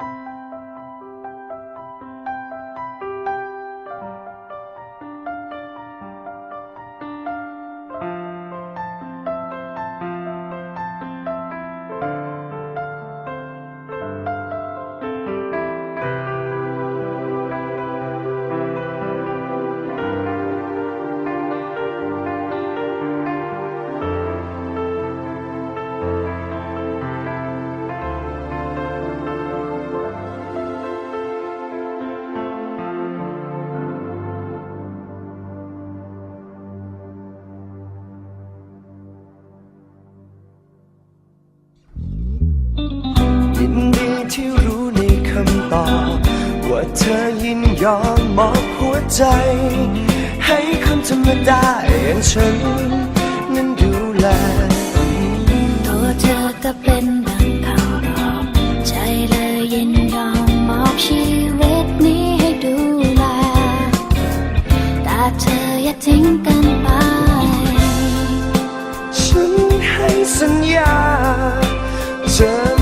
you ยินดีที่รู้ในคำตอบ ว่าเธอยินยอมมอบหัวใจ ให้คนธรรมดาอย่างฉัน นั้นดูแลตัวเธอก็เป็นดังคำตอบใจเลยยินยอมมอบชีวิตนี้ให้ดูแลแต่เธออย่าทิ้งกันไป ฉันให้สัญญาจะไ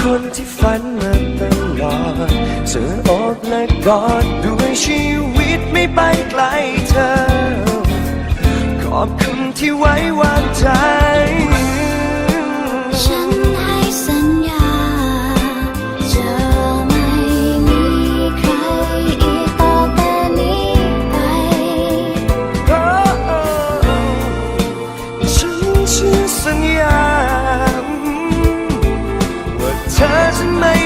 คนที่ฝันมาตลอดเธออบและกอดด้วยชีวิตไม่ไปไกลเธอ ขอบคุณที่ไว้วางใจ to make